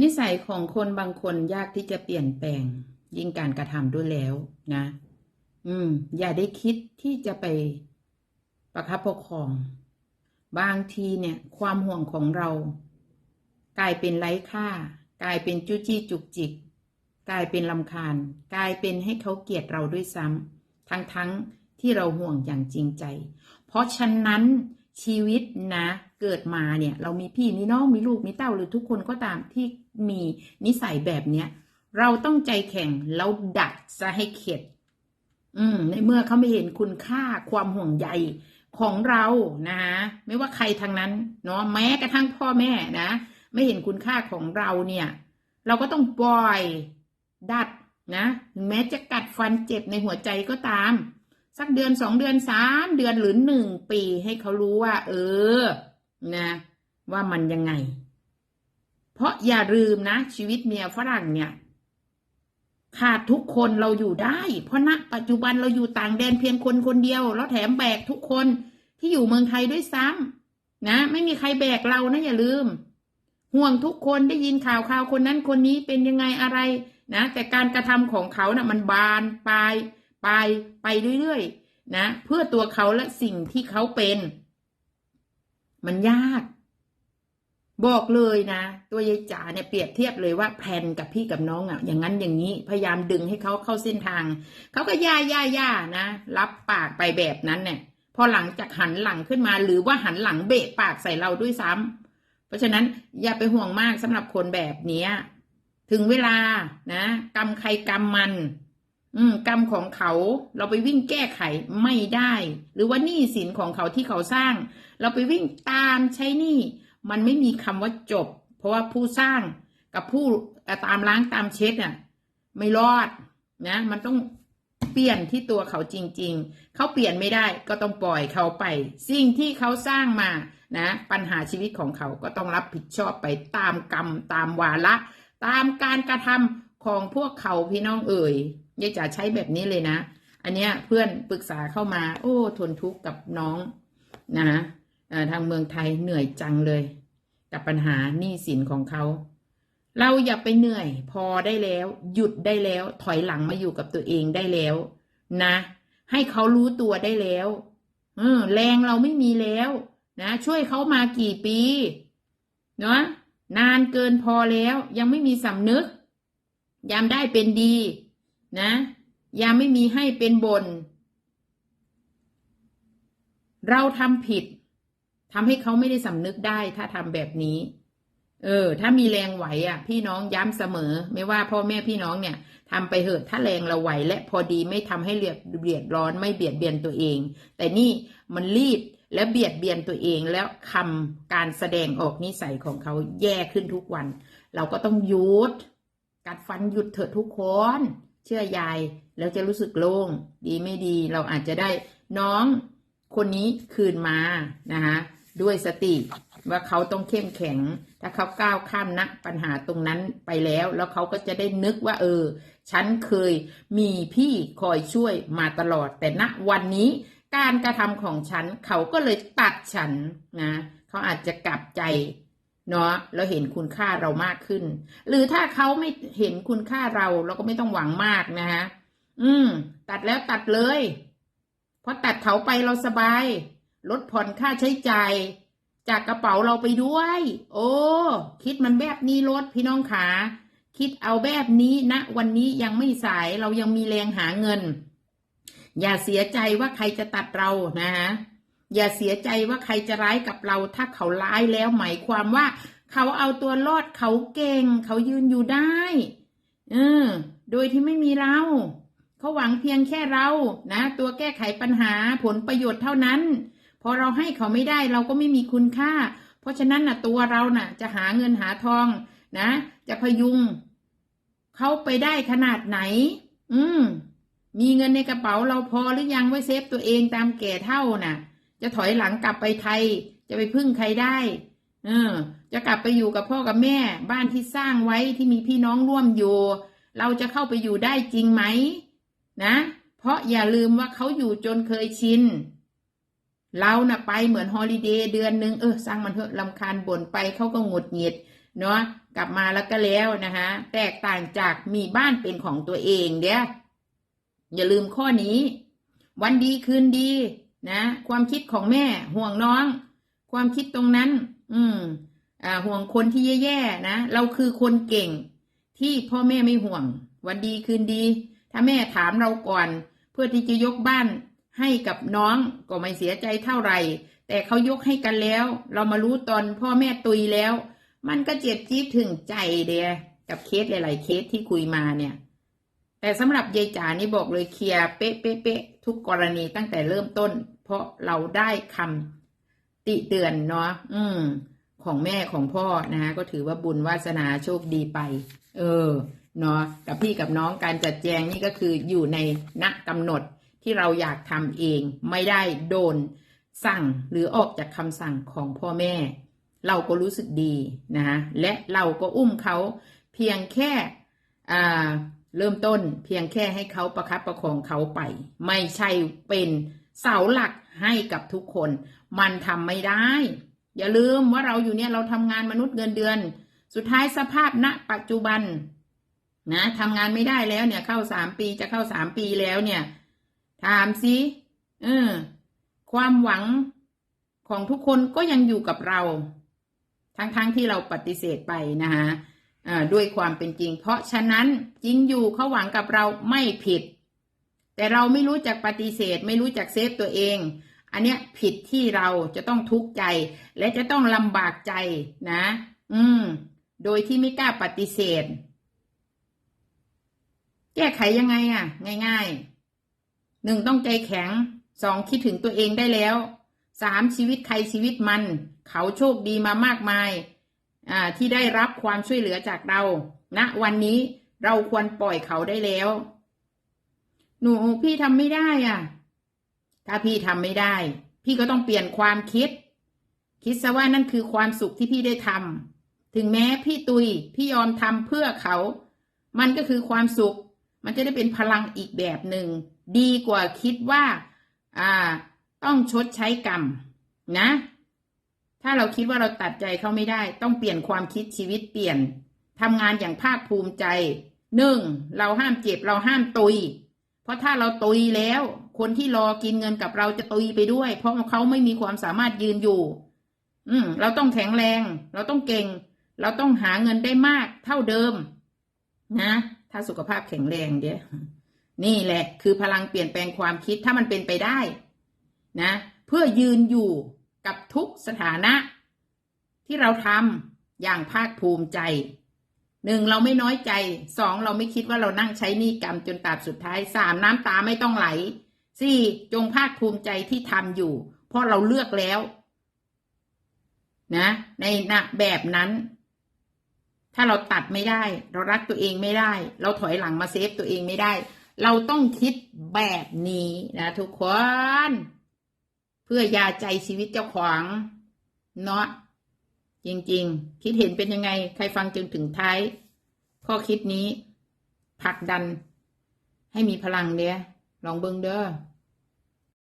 นิสัยของคนบางคนยากที่จะเปลี่ยนแปลง ยิ่งการกระทำด้วยแล้วนะ อืม อย่าได้คิดที่จะไปประคับปกคอง บางทีเนี่ย ความห่วงของเรา กลายเป็นไร้ค่า กลายเป็นจุจี้จุกจิก กลายเป็นลำคาญ กลายเป็นให้เขาเกลียดเราด้วยซ้ำทั้งๆทที่เราห่วงอย่างจริงใจ เพราะฉะนั้น ชีวิตนะ เกิดมาเนี่ยเรามีพี่มีน้องมีลูกมีเต้าหรือทุกคนก็ตามที่มีนิสัยแบบเนี้ยเราต้องใจแข็งแล้วดัดซะให้เข็ด อืม ในเมื่อเขาไม่เห็นคุณค่าความห่วงใยของเรานะฮะไม่ว่าใครทางนั้นเนาะแม้กระทั่งพ่อแม่นะ ไม่เห็นคุณค่าของเราเนี่ย เราก็ต้องปล่อยดัดนะถึงแม้จะกัดฟันเจ็บในหัวใจก็ตาม สักเดือนสองเดือนสามเดือนหรือหนึ่งปีให้เขารู้ว่า เออ นะ ว่ามันยังไง เพราะอย่าลืมนะ ชีวิตเมียฝรั่งเนี่ยขาดทุกคนเราอยู่ได้ เพราะณปัจจุบันเราอยู่ต่างแดนเพียงคนคนเดียว แล้วแถมแบกทุกคนที่อยู่เมืองไทยด้วยซ้ำนะ ไม่มีใครแบกเรานะอย่าลืม ห่วงทุกคนได้ยินข่าวข่าวคนนั้นคนนี้เป็นยังไงอะไรนะแต่การกระทำของเขานะ่ะ มันบานปลาย ไปไปเรื่อยๆนะเพื่อตัวเขาและสิ่งที่เขาเป็น มันยาก บอกเลยนะ ตัวยายจ๋าเนี่ยเปรียบเทียบเลยว่าแพนกับพี่กับน้องอะ่ะ อย่างนั้นอย่างนี้พยายามดึงให้เขาเข้าเส้นทาง เขาก็ย่าย่าย่านะรับปากไปแบบนั้นเนี่ยพอหลังจากหันหลังขึ้นมา หรือว่าหันหลังเบะปากใส่เราด้วยซ้ำเพราะฉะนั้นอย่าไปห่วงมากสำหรับคนแบบเนี้ยถึงเวลานะ กรรมใครกรรมมัน อืมกรรมของเขาเราไปวิ่งแก้ไขไม่ได้ หรือว่าหนี้สินของเขาที่เขาสร้าง เราไปวิ่งตามใช้หนี้มันไม่มีคำว่าจบ เพราะว่าผู้สร้างกับผู้ตามล้างตามเช็ดอะ ไม่รอดนะ มันต้องเปลี่ยนที่ตัวเขาจริง ๆ เขาเปลี่ยนไม่ได้ก็ต้องปล่อยเขาไป สิ่งที่เขาสร้างมานะ ปัญหาชีวิตของเขาก็ต้องรับผิดชอบไปตามกรรมตามวาระ ตามการกระทำของพวกเขาพี่น้องเอ่ย ยายจ๋าใช้แบบนี้เลยนะ อันเนี้ยเพื่อนปรึกษาเข้ามา โอ้ทนทุกข์กับน้องนะทางเมืองไทยเหนื่อยจังเลย กับปัญหาหนี้สินของเขา เราอย่าไปเหนื่อยพอได้แล้ว หยุดได้แล้ว ถอยหลังมาอยู่กับตัวเองได้แล้ว นะ ให้เขารู้ตัวได้แล้วเออแรงเราไม่มีแล้วนะช่วยเขามากี่ปีเนาะนานเกินพอแล้ว ยังไม่มีสำนึก ยามได้เป็นดี นะยาไม่มีให้เป็นบน เราทำผิดทำให้เขาไม่ได้สำนึกได้ถ้าทำแบบนี้ เออ ถ้ามีแรงไหวอะ พี่น้องย้ำเสมอ ไม่ว่าพ่อแม่พี่น้องเนี่ยทำไปเหอะถ้าแรงเราไหวและพอดีไม่ทำให้เรียบเบียดร้อนไม่เบียดเบียนตัวเอง แต่นี่มันรีบและเบียดเบียนตัวเองแล้วคำการแสดงออกนิสัยของเขาแย่ขึ้นทุกวัน เราก็ต้องหยุดกัดฟันหยุดเถอะทุกคน เชื่อยายแล้วจะรู้สึกโล่งดีไม่ดี เราอาจจะได้น้องคนนี้คืนมานะคะด้วยสติว่าเขาต้องเข้มแข็ง ถ้าเขาก้าวข้ามนะปัญหาตรงนั้นไปแล้ว แล้วเขาก็จะได้นึกว่า เออ ฉันเคยมีพี่คอยช่วยมาตลอด แต่ณวันนี้การกระทำของฉัน เขาก็เลยตัดฉันนะ เขาอาจจะกลับใจ เนาะแล้วเห็นคุณค่าเรามากขึ้น หรือถ้าเขาไม่เห็นคุณค่าเราเราก็ไม่ต้องหวังมากนะฮะอืม ตัดแล้วตัดเลยเพราะตัดเขาไปเราสบาย ลดผ่อนค่าใช้จ่ายจากกระเป๋าเราไปด้วย โอ้ คิดมันแบบนี้ลดพี่น้องขาคิดเอาแบบนี้นะวันนี้ยังไม่สายเรายังมีแรงหาเงิน อย่าเสียใจว่าใครจะตัดเรานะฮะ อย่าเสียใจว่าใครจะร้ายกับเรา ถ้าเขาร้ายแล้วหมายความว่า เขาเอาตัวรอดเขาเก่ง เขายืนอยู่ได้เออโดยที่ไม่มีเรา เขาหวังเพียงแค่เรานะ ตัวแก้ไขปัญหาผลประโยชน์เท่านั้น พอเราให้เขาไม่ได้เราก็ไม่มีคุณค่า เพราะฉะนั้นน่ะตัวเราน่ะ จะหาเงินหาทองนะ จะพยุงเขาไปได้ขนาดไหน อืม มีเงินในกระเป๋าเราพอหรือยังไว้เซฟตัวเองตามแก่เท่าน่ะ จะถอยหลังกลับไปไทย จะไปพึ่งใครได้ เออ จะกลับไปอยู่กับพ่อกับแม่ บ้านที่สร้างไว้ที่มีพี่น้องร่วมอยู่ เราจะเข้าไปอยู่ได้จริงไหม นะ เพราะอย่าลืมว่าเขาอยู่จนเคยชินเรานะ่ะไปเหมือนฮอลิเดย์เดือนหนึ่งเออสร้างมันเถอะลำคาญบ่นไปเขาก็หงุดหงิดเนาะกลับมาแล้วก็แล้วนะคะแตกต่างจากมีบ้านเป็นของตัวเองเด้ออย่าลืมข้อนี้ วันดีคืนดี นะ ความคิดของแม่ห่วงน้อง ความคิดตรงนั้น อืม อ่า ห่วงคนที่แย่ๆนะ เราคือคนเก่ง ที่พ่อแม่ไม่ห่วง วันดีคืนดี ถ้าแม่ถามเราก่อน เพื่อที่จะยกบ้านให้กับน้องก็ไม่เสียใจเท่าไหร่ แต่เขายกให้กันแล้ว เรามารู้ตอนพ่อแม่ตุยแล้ว มันก็เจ็บจี๊ดถึงใจเดียกับเคสหลาย ๆ เคสที่คุยมาเนี่ย แต่สำหรับยายจ๋านี่บอกเลยเคลียร์เป๊ะเป๊ะเป๊ะทุกกรณีตั้งแต่เริ่มต้น เพราะเราได้คำติเตือนเนาะอืม ของแม่ของพ่อนะฮะก็ถือว่าบุญวาสนาโชคดีไป เออ เนาะกับพี่กับน้องการจัดแจงนี่ก็คืออยู่ในณกำหนดที่เราอยากทำเองไม่ได้โดนสั่งหรือออกจากคำสั่งของพ่อแม่ เราก็รู้สึกดีนะฮะและเราก็อุ้มเขาเพียงแค่อ่าเริ่มต้นเพียงแค่ให้เขาประคับประคองเขาไป ไม่ใช่เป็น เสาหลักให้กับทุกคน มันทำไม่ได้ อย่าลืมว่าเราอยู่เนี่ยเราทำงานมนุษย์เงินเดือน สุดท้ายสภาพณปัจจุบันนะทำงานไม่ได้แล้วเนี่ย เข้าสามปีจะเข้าสามปีแล้วเนี่ย ถามสิเออความหวังของทุกคนก็ยังอยู่กับเรา ทั้งๆทที่เราปฏิเสธไปนะฮะด้วยความเป็นจริง เพราะฉะนั้นจริงอยู่เขาหวังกับเราไม่ผิด แต่เราไม่รู้จักปฏิเสธ ไม่รู้จักเซฟตัวเอง อันเนี้ยผิดที่เราจะต้องทุกข์ใจ และจะต้องลำบากใจนะ อืม โดยที่ไม่กล้าปฏิเสธ แก้ไขยังไงอะ ง่ายๆหนึ่งต้องใจแข็งสองคิดถึงตัวเองได้แล้วสามชีวิตใครชีวิตมัน เขาโชคดีมามากมายอ่าที่ได้รับความช่วยเหลือจากเราณนะวันนี้เราควรปล่อยเขาได้แล้ว หนูพี่ทำไม่ได้อะ ถ้าพี่ทำไม่ได้ พี่ก็ต้องเปลี่ยนความคิด คิดซะว่านั่นคือความสุขที่พี่ได้ทำถึงแม้พี่ตุยพี่ยอมทำเพื่อเขา มันก็คือความสุข มันจะได้เป็นพลังอีกแบบหนึ่งดีกว่าคิดว่า อ่า ต้องชดใช้กรรม นะ ถ้าเราคิดว่าเราตัดใจเขาไม่ได้ ต้องเปลี่ยนความคิดชีวิตเปลี่ยนทำงานอย่างภาคภูมิใจหนึ่งเราห้ามเจ็บเราห้ามตุย เพราะถ้าเราตุยแล้ว คนที่รอกินเงินกับเราจะตุยไปด้วย เพราะเขาไม่มีความสามารถยืนอยู่ อืม เราต้องแข็งแรง เราต้องเก่ง เราต้องหาเงินได้มากเท่าเดิม นะ ถ้าสุขภาพแข็งแรงเดี๋ยวนี่แหละ คือพลังเปลี่ยนแปลงความคิดถ้ามันเป็นไปได้ นะ เพื่อยืนอยู่กับทุกสถานะ ที่เราทำอย่างภาคภูมิใจ หนึ่งเราไม่น้อยใจสองเราไม่คิดว่าเรานั่งใช้หนี้กรรมจนตราบสุดท้ายสามน้ำตาไม่ต้องไหลสี่จงภาคภูมิใจที่ทำอยู่ เพราะเราเลือกแล้ว นะ ในนะแบบนั้น ถ้าเราตัดไม่ได้ เรารักตัวเองไม่ได้ เราถอยหลังมาเซฟตัวเองไม่ได้ เราต้องคิดแบบนี้นะทุกคน เพื่อยาใจชีวิตเจ้าของเนาะ จริงๆ คิดเห็นเป็นยังไง ใครฟังจนถึงท้าย ข้อคิดนี้ผลักดัน ให้มีพลังเด้อลองเบิ่งเด้อ